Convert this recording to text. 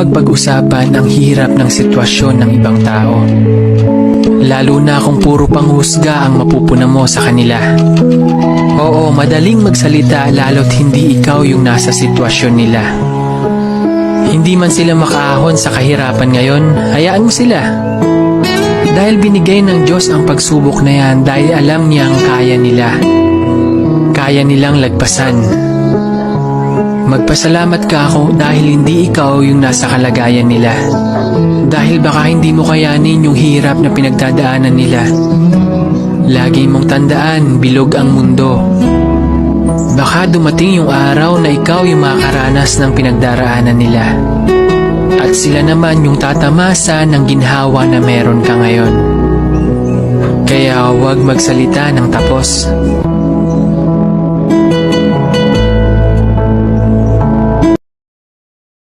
Huwag pag-usapan ang hirap ng sitwasyon ng ibang tao. Lalo na kung puro panghusga ang mapupuna mo sa kanila. Oo, madaling magsalita lalo't hindi ikaw yung nasa sitwasyon nila. Hindi man sila makaahon sa kahirapan ngayon, hayaan mo sila. Dahil binigay ng Diyos ang pagsubok na yan dahil alam niyang kaya nila. Kaya nilang lagpasan. Magpasalamat ka ako dahil hindi ikaw yung nasa kalagayan nila. Dahil baka hindi mo kayanin yung hirap na pinagdadaanan nila. Lagi mong tandaan, bilog ang mundo. Baka dumating yung araw na ikaw yung makakaranas ng pinagdaraanan nila. At sila naman yung tatamasa ng ginhawa na meron ka ngayon. Kaya huwag magsalita ng tapos.